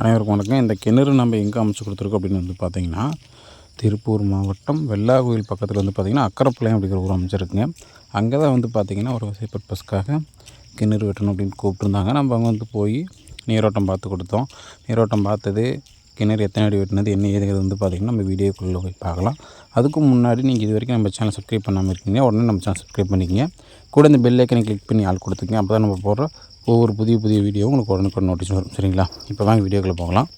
அனைவருக்கும் வணக்கம். இந்த கிணறு நம்ம எங்கே அமைச்சு கொடுத்துருக்கோம் அப்படின்னு வந்து பார்த்திங்கன்னா திருப்பூர் மாவட்டம் வெள்ளாகோயில் பக்கத்தில் வந்து பார்த்திங்கன்னா அக்கரப்பாளையம் அப்படிங்கிற ஊர் அமைச்சிருக்குங்க அங்கே தான் வந்து பார்த்திங்கன்னா ஒரு வசதி பர்பஸ்க்காக கிணறு வெட்டணும் அப்படின்னு கூப்பிட்டுருந்தாங்க. நம்ம அங்கே வந்து போய் நீரோட்டம் பார்த்து கொடுத்தோம். நீரோட்டம் பார்த்தது கிணறு எத்தனை அடி வெட்டினது என்ன ஏதுங்கிறது வந்து பார்த்திங்கன்னா நம்ம வீடியோக்குள்ளே போய் பார்க்கலாம். அதுக்கு முன்னாடி நீங்கள் இது வரைக்கும் நம்ம சேனல் சப்ஸ்கிரைப் பண்ணாமல் இருக்கீங்க உடனே நம்ம சேனல் சப்ஸ்கிரைப் பண்ணிக்கங்க. கூட இந்த பெல் ஐக்கனை கிளிக் பண்ணி ஆள் கொடுத்துங்க அப்போ தான் நம்ம போடுற ஒவ்வொரு புதிய புதிய வீடியோ உங்களுக்கு உடனுக்குடன் நோட்டீஸ் வரும். சரிங்களா? இப்போ வாங்க வீடியோக்குள்ளே போகலாம்.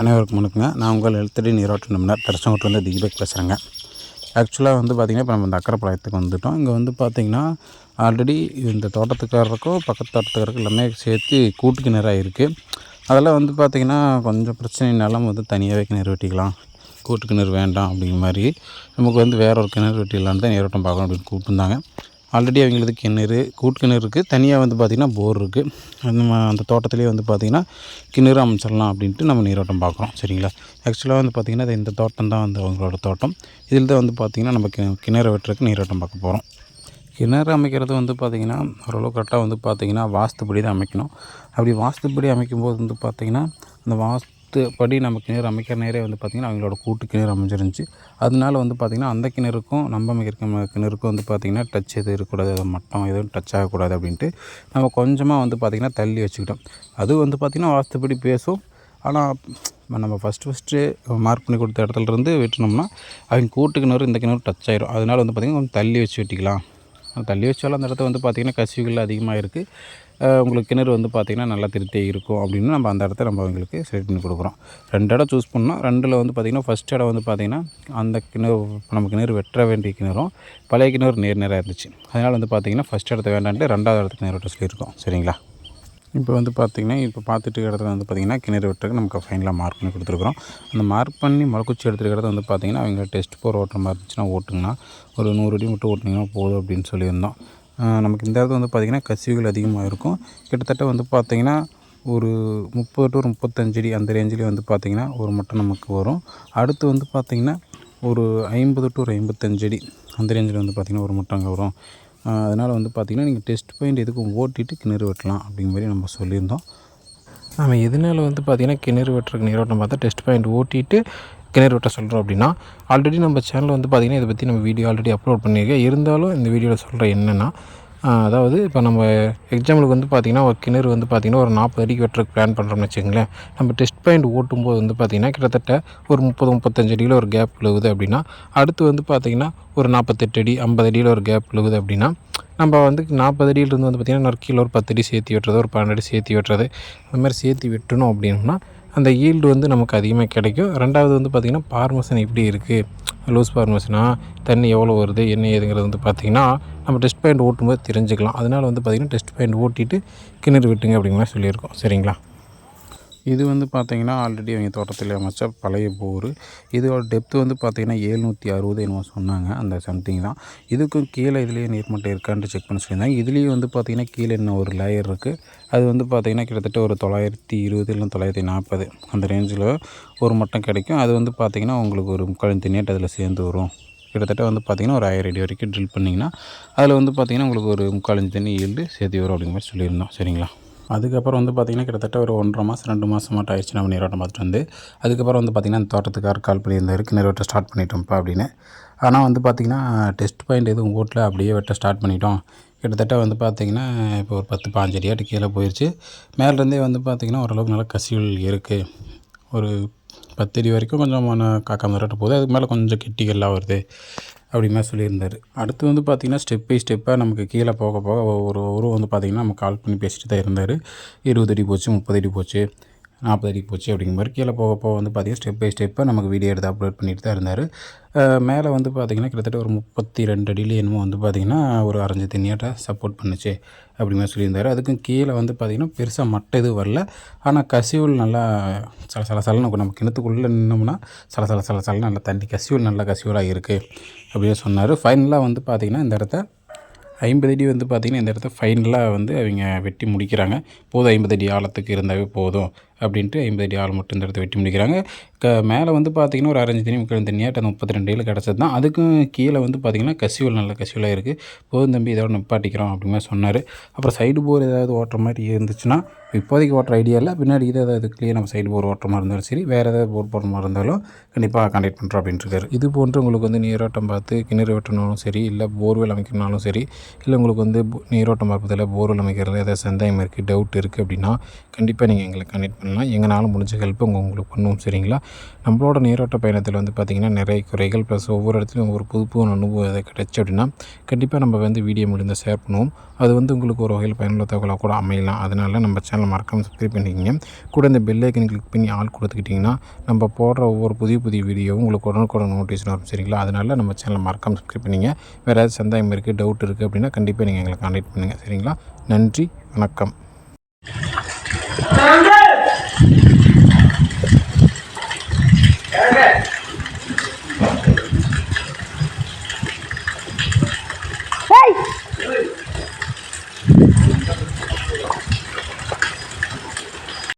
அனைவருக்கும் வணக்கங்க. நான் உங்கள் எழுத்தடி நீரோட்ட நிமிடம் தரசங்கோட்டு வந்து தீபக் பேசுகிறேங்க ஆக்சுவலாக வந்து பார்த்திங்கன்னா இப்போ நம்ம இந்த அக்கரைப்பாளையத்துக்கு வந்துவிட்டோம் இங்கே வந்து பார்த்திங்கன்னா ஆல்ரெடி இந்த தோட்டத்துக்காரருக்கும் பக்கத்து தோட்டத்துக்காரருக்கும் எல்லாமே சேர்த்து கூட்டு கிணறாக இருக்குது அதெல்லாம் வந்து பார்த்திங்கன்னா கொஞ்சம் பிரச்சனைனாலும் வந்து தனியாகவே கிணறு வெட்டிக்கலாம். கூட்டு கிணறு வேண்டாம் அப்படிங்கிற மாதிரி நமக்கு வந்து வேற ஒரு கிணறு வெட்டிடலான்னு தான் நீரோட்டம் பார்க்கணும் அப்படின்னு கூப்பிட்டுருந்தாங்க. ஆல்ரெடி அவங்களுக்கு கிணறு கூட்டு கிணறு இருக்குது தனியாக வந்து பார்த்திங்கன்னா போர் இருக்குது அந்த மா- அந்த தோட்டத்திலேயே வந்து பார்த்திங்கன்னா கிணறு அமைச்சிடலாம் அப்படின்ட்டு நம்ம நீரோட்டம் பார்க்குறோம். சரிங்களா? ஆக்சுவலாக வந்து பார்த்திங்கன்னா இந்த தோட்டம் தான் வந்து அவங்களோட தோட்டம். இதில் தான் வந்து பார்த்திங்கன்னா நம்ம கி கிணறு வெட்டுறதுக்கு நீரோட்டம் பார்க்க போகிறோம் கிணறு அமைக்கிறது வந்து பார்த்திங்கன்னா ஓரளவு கரெக்டாக வந்து பார்த்திங்கன்னா வாஸ்துப்படி தான் அமைக்கணும். அப்படி வாஸ்துப்படி அமைக்கும்போது வந்து பார்த்திங்கன்னா அந்த வாஸ்துப்படி நம்ம கிணறு அமைக்கிற நேரே வந்து பார்த்திங்கன்னா அவங்களோட கூட்டு கிணறு அமைஞ்சிருந்துச்சு. அதனால வந்து பார்த்திங்கன்னா அந்த கிணறுக்கும் நம்ம அமைக்கிற கிணறுக்கும் வந்து பார்த்திங்கன்னா டச் எதுவும் இருக்கக்கூடாது. அது மட்டம் எதுவும் டச் ஆகக்கூடாது அப்படின்ட்டு நம்ம கொஞ்சமாக வந்து பார்த்திங்கன்னா தள்ளி வச்சுக்கிட்டோம். அது வந்து பார்த்திங்கன்னா வாஸ்துப்படி பேசும். ஆனால் நம்ம ஃபஸ்ட்டு ஃபஸ்ட்டு மார்க் பண்ணி கொடுத்த இடத்துல இருந்து வெட்டினோம்னா அவங்க கூட்டு கிணறு இந்த கிணறு டச் ஆயிரும். அதனால வந்து பார்த்திங்கன்னா கொஞ்சம் தள்ளி வச்சு வெட்டிக்கலாம். தள்ளி வச்சாலும் அந்த இடத்த வந்து பார்த்திங்கன்னா கசிவுகள் அதிகமாக இருக்குது உங்களுக்கு கிணறு வந்து பார்த்திங்கன்னா நல்லா திருப்தியாக இருக்கும் அப்படின்னு நம்ம அந்த இடத்த நம்ம அவங்களுக்கு செட் பண்ணி கொடுக்குறோம். ரெண்டு இடம் சூஸ் பண்ணோம் ரெண்டில் வந்து பார்த்திங்கன்னா ஃபஸ்ட் இடம் வந்து பார்த்திங்கன்னா அந்த கிணறு நம்ம கிணறு வெட்ட வேண்டிய கிணறும் பழைய கிணறு நேர் நேராக இருந்துச்சு. அதனால் வந்து பார்த்திங்கன்னா ஃபஸ்ட் இடத்த வேண்டான்ட்டு ரெண்டாவது இடத்துக்கு நேர் சொல்லியிருக்கோம் சரிங்களா? இப்போ வந்து பார்த்திங்கன்னா இப்போ பார்த்துட்டு இடத்துல வந்து பார்த்திங்கன்னா கிணறு வெட்டுறதுக்கு நமக்கு ஃபைனலாக மார்க் பண்ணி கொடுத்துருக்குறோம். அந்த மார்க் பண்ணி முளைக்குச்சி எடுத்துருக்கிறத வந்து பார்த்திங்கன்னா அவங்க டெஸ்ட் போர் ஓட்டுற மாதிரி இருந்துச்சுன்னா ஓட்டுங்கன்னா ஒரு நூறு அடி மட்டும் ஓட்டினீங்கன்னா போதும் அப்படின்னு சொல்லியிருந்தோம். நமக்கு இந்த இடத்துல வந்து பார்த்திங்கன்னா கசிவுகள் அதிகமாக இருக்கும். கிட்டத்தட்ட வந்து பார்த்திங்கன்னா ஒரு முப்பது டு முப்பத்தஞ்சு அடி அந்த ரேஞ்சிலே வந்து பார்த்திங்கன்னா ஒரு மட்டம் நமக்கு வரும். அடுத்து வந்து பார்த்திங்கன்னா ஒரு ஐம்பது டு ஒரு ஐம்பத்தஞ்சு அடி அந்த ரேஞ்சில் வந்து பார்த்திங்கன்னா ஒரு மட்டம் அங்கே வரும். அதனால் வந்து பார்த்திங்கன்னா நீங்கள் டெஸ்ட் பாயிண்ட் எதுக்கும் ஓட்டிட்டு கிணறு வெட்டலாம் அப்படிங்கிற மாதிரி நம்ம சொல்லியிருந்தோம். நம்ம எதனால வந்து பார்த்திங்கன்னா கிணறு வெட்டுறதுக்கு நீரோட்டம் பார்த்தா டெஸ்ட் பாயிண்ட் ஓட்டிட்டு கிணறு வெட்ட சொல்கிறோம் அப்படின்னா ஆல்ரெடி நம்ம சேனலில் வந்து பார்த்திங்கன்னா இதை பற்றி நம்ம வீடியோ ஆல்ரெடி அப்லோட் பண்ணியிருக்கேன். இருந்தாலும் இந்த வீடியோவில் சொல்கிறேன் என்னென்னா அதாவது இப்போ நம்ம எக்ஸாம்பிளுக்கு வந்து பார்த்திங்கன்னா ஒரு கிணறு வந்து பார்த்திங்கன்னா ஒரு நாற்பது அடிக்கு வெட்டுறதுக்கு பிளான் பண்ணுறோம்னு வச்சுங்களேன் நம்ம டெஸ்ட் பாயிண்ட் ஓட்டும்போது வந்து பார்த்திங்கன்னா கிட்டத்தட்ட ஒரு முப்பது முப்பத்தஞ்சு அடியில் ஒரு கேப் விழுகுது அப்படின்னா அடுத்து வந்து பார்த்திங்கன்னா ஒரு நாற்பத்தெட்டு அடி ஐம்பது அடியில் ஒரு கேப் விழுகுது அப்படின்னா நம்ம வந்து நாற்பது அடியிலிருந்து வந்து பார்த்திங்கன்னா இன்னொரு கீழே ஒரு பத்து அடி சேர்த்து வெட்டுறது ஒரு பன்னெண்டு அடி சேர்த்து வெட்டுறது அந்த மாதிரி சேர்த்து வெட்டணும் அப்படின்னா அந்த ஈல்டு வந்து நமக்கு அதிகமாக கிடைக்கும். ரெண்டாவது வந்து பார்த்திங்கன்னா பார்மசன் எப்படி இருக்குது லூஸ் பார்மசனா தண்ணி எவ்வளோ வருது என்ன ஏதுங்கிறது வந்து பார்த்திங்கன்னா நம்ம டெஸ்ட் பாயிண்ட் ஓட்டும்போது தெரிஞ்சுக்கலாம். அதனால் வந்து பார்த்திங்கன்னா டெஸ்ட் பாயிண்ட் ஓட்டிட்டு கிணறு வெட்டுங்க அப்படிங்கிற மாதிரி சொல்லியிருக்கோம். சரிங்களா? இது வந்து பார்த்திங்கன்னா ஆல்ரெடி அவங்க தோட்டத்தில் அமைச்ச பழைய போர். இதோட டெப்த்து வந்து பார்த்திங்கன்னா ஏழ்நூற்றி அறுபது என்னமோ சொன்னாங்க. அந்த சம்திங் தான். இதுக்கும் கீழே இதுலேயே நீர்மட்டம் இருக்கான்ட்டு செக் பண்ண சொல்லியிருந்தாங்க. இதுலேயும் வந்து பார்த்திங்கன்னா கீழே இன்னும் ஒரு லேயர் இருக்குது அது வந்து பார்த்திங்கன்னா கிட்டத்தட்ட ஒரு தொள்ளாயிரத்தி இருபது இல்லை தொள்ளாயிரத்தி நாற்பது அந்த ரேஞ்சில் ஒரு மட்டம் கிடைக்கும். அது வந்து பார்த்திங்கன்னா உங்களுக்கு ஒரு முக்கால் நேட்டு அதில் சேர்ந்து வரும். கிட்டத்தட்ட வந்து பார்த்திங்கன்னா ஒரு ஆயிரம் அடி வரைக்கும் ட்ரில் பண்ணிங்கன்னா அதில் வந்து பார்த்திங்கன்னா உங்களுக்கு ஒரு முக்கால் தண்ணி ஈல்டு சேர்த்து வரும் அப்படிங்கிற மாதிரி சொல்லியிருந்தோம். சரிங்களா? அதுக்கப்புறம் வந்து பார்த்திங்கன்னா கிட்டத்தட்ட ஒரு ஒன்றரை மாதம் ரெண்டு மாதம் மட்டும் ஆயிடுச்சு நம்ம நீரோட்டம் பார்த்துட்டு வந்து. அதுக்கப்புறம் வந்து பார்த்திங்கன்னா அந்த தோட்டத்துக்கார் கால் பண்ணியிருந்தாரு கிணறு வெட்ட ஸ்டார்ட் பண்ணிட்டோம்ப்பா அப்படின்னு. ஆனால் வந்து பார்த்திங்கன்னா டெஸ்ட் பாயிண்ட் எதுவும் ஓட்டில் அப்படியே வெட்ட ஸ்டார்ட் பண்ணிட்டோம். கிட்டத்தட்ட வந்து பார்த்திங்கன்னா இப்போ ஒரு பத்து பாஞ்சடி அடியாட்டு கீழே போயிடுச்சு மேலேருந்தே வந்து பார்த்திங்கன்னா ஓரளவுக்கு நல்லா கசிவுகள் இருக்குது ஒரு பத்தடி வரைக்கும் கொஞ்சம் மன காக்காம போகுது. அதுக்கு மேலே கொஞ்சம் கெட்டிகள்லாம் வருது. அப்படிமாதிரி சொல்லியிருந்தார். அடுத்து வந்து பார்த்திங்கன்னா ஸ்டெப் பை ஸ்டெப்பாக நமக்கு கீழே போக போக ஒவ்வொரு ஒரு வந்து பார்த்திங்கன்னா நம்ம கால் பண்ணி பேசிட்டு தான் இருந்தார். இருபது அடி போச்சு முப்பது அடி போச்சு நாற்பது அடி போச்சு அப்படிங்கிற மாதிரி கீழே போக போக வந்து பார்த்திங்கன்னா ஸ்டெப் பை ஸ்டெப்பாக நமக்கு வீடியோ எடுத்து அப்லோட் பண்ணிட்டு தான் இருந்தார். மேலே வந்து பார்த்திங்கன்னா கிட்டத்தட்ட ஒரு முப்பத்தி ரெண்டு அடியில் என்னமோ வந்து பார்த்திங்கன்னா ஒரு அரைஞ்சு தண்ணியாட்ட சப்போர்ட் பண்ணுச்சு அப்படிமாதிரி சொல்லியிருந்தார். அதுக்கும் கீழே வந்து பார்த்திங்கன்னா பெருசாக மட்டை எதுவும் வரல. ஆனால் கசிவுள் நல்லா சல சல சலன்னு நம்ம கிணத்துக்குள்ளே நின்னோம்னா சல சல சல சலன்னு நல்லா தண்ணி கசிவுள் நல்ல கசிவலாக இருக்குது அப்படின்னு சொன்னார். ஃபைனலாக வந்து பார்த்திங்கன்னா இந்த இடத்த ஐம்பது அடி வந்து பார்த்திங்கன்னா இந்த இடத்த ஃபைனலாக வந்து அவங்க வெட்டி முடிக்கிறாங்க. போதும் ஐம்பது அடி ஆழத்துக்கு இருந்தாவே போதும். அப்படின்ட்டு ஐம்பது அடி ஆள் மட்டும் இந்த இடத்த வெட்டி முடிக்கிறாங்க. க மேலே வந்து பார்த்திங்கன்னா ஒரு அரைஞ்சு தண்ணி முக்கிய தண்ணியாட்டு அந்த முப்பத்தி ரெண்டு ஏழு கிடச்சது தான். அதுக்கும் கீழே வந்து பார்த்திங்கன்னா கசிவல் நல்ல கசிவலாக இருக்குது போதும் தம்பி இதோட நிப்பாட்டிக்கிறோம் அப்படின்னு சொன்னார். அப்புறம் சைடு போர் ஏதாவது ஓட்டுற மாதிரி இருந்துச்சுன்னா இப்போதைக்கு ஓட்டுற ஐடியா இல்லை. பின்னாடி இது ஏதாவது கிளியர் நம்ம சைடு போர் ஓட்டுற மாதிரி இருந்தாலும் சரி வேறு ஏதாவது போர் போடுற மாதிரி இருந்தாலும் கண்டிப்பாக கான்டாக்ட் பண்ணுறோம் அப்படின்ட்டு இருக்காரு. இது போன்று உங்களுக்கு வந்து நீரோட்டம் பார்த்து கிணறு வெட்டணும்னாலும் சரி இல்லை போர்வெல் அமைக்கணும்னாலும் சரி இல்லை உங்களுக்கு வந்து நீரோட்டம் பார்ப்பதில் போர்வெல் அமைக்கிறது ஏதாவது சந்தேகம் இருக்குது டவுட் இருக்குது அப்படின்னா கண்டிப்பாக நீங்கள் எங்களை கனெக்ட் பண்ணலாம். எங்களால் முடிஞ்ச ஹெல்ப் உங்கள் உங்களுக்கு பண்ணுவோம். சரிங்களா? நம்மளோட நீரோட்ட பயணத்தில் வந்து பார்த்திங்கன்னா நிறைய குறைகள். ப்ளஸ் ஒவ்வொரு இடத்துலையும் ஒரு புது புது அனுபவம் எதாவது கிடச்சி அப்படின்னா கண்டிப்பாக நம்ம வந்து வீடியோ முடிந்த ஷேர் பண்ணுவோம். அது வந்து உங்களுக்கு ஒரு வகையில் பயனுள்ள தகவலாக கூட அமையலாம். அதனால் நம்ம சேனலை மறக்காமல் சப்ஸ்கிரைப் பண்ணிக்கிங்க. கூட இந்த பெல் ஐக்கன் கிளிக் பண்ணி ஆள் கொடுத்துக்கிட்டிங்கன்னா நம்ம போடுற ஒவ்வொரு புதிய புதிய வீடியோவும் உங்களுக்கு உடனுக்குடன் நோட்டீஸ் வரும். சரிங்களா? அதனால் நம்ம சேனலை மறக்காமல் சப்ஸ்கிரைப் பண்ணிங்க. வேறு ஏதாவது சந்தேகம் இருக்குது டவுட் இருக்குது அப்படின்னா கண்டிப்பாக நீங்கள் எங்களை கான்டாக்ட் பண்ணுங்கள் சரிங்களா? நன்றி. வணக்கம். ஏங்க